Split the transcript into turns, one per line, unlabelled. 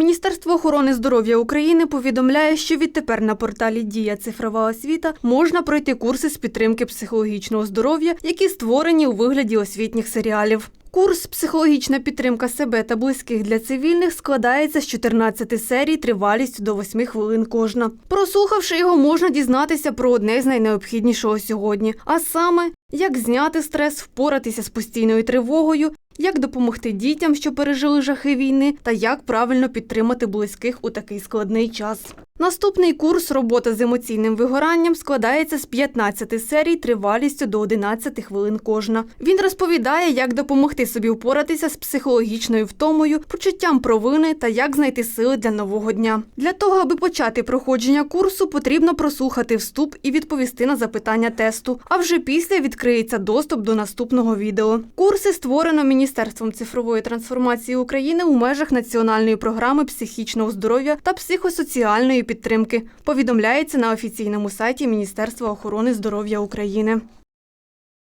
Міністерство охорони здоров'я України повідомляє, що відтепер на порталі Дія цифрова освіта можна пройти курси з підтримки психологічного здоров'я, які створені у вигляді освітніх серіалів. Курс Психологічна підтримка себе та близьких для цивільних складається з 14 серій тривалістю до 8 хвилин кожна. Прослухавши його, можна дізнатися про одне з найнеобхіднішого сьогодні, а саме як зняти стрес, впоратися з постійною тривогою, як допомогти дітям, що пережили жахи війни, та як правильно підтримати близьких у такий складний час. Наступний курс робота з емоційним вигоранням складається з 15 серій тривалістю до 11 хвилин кожна. Він розповідає, як допомогти собі впоратися з психологічною втомою, почуттям провини та як знайти сили для нового дня. Для того, аби почати проходження курсу, потрібно прослухати вступ і відповісти на запитання тесту. А вже після відкриється доступ до наступного відео. Курси створено Міністерством цифрової трансформації України у межах національної програми психічного здоров'я та психосоціальної підтримки. Повідомляється на офіційному сайті Міністерства охорони здоров'я України.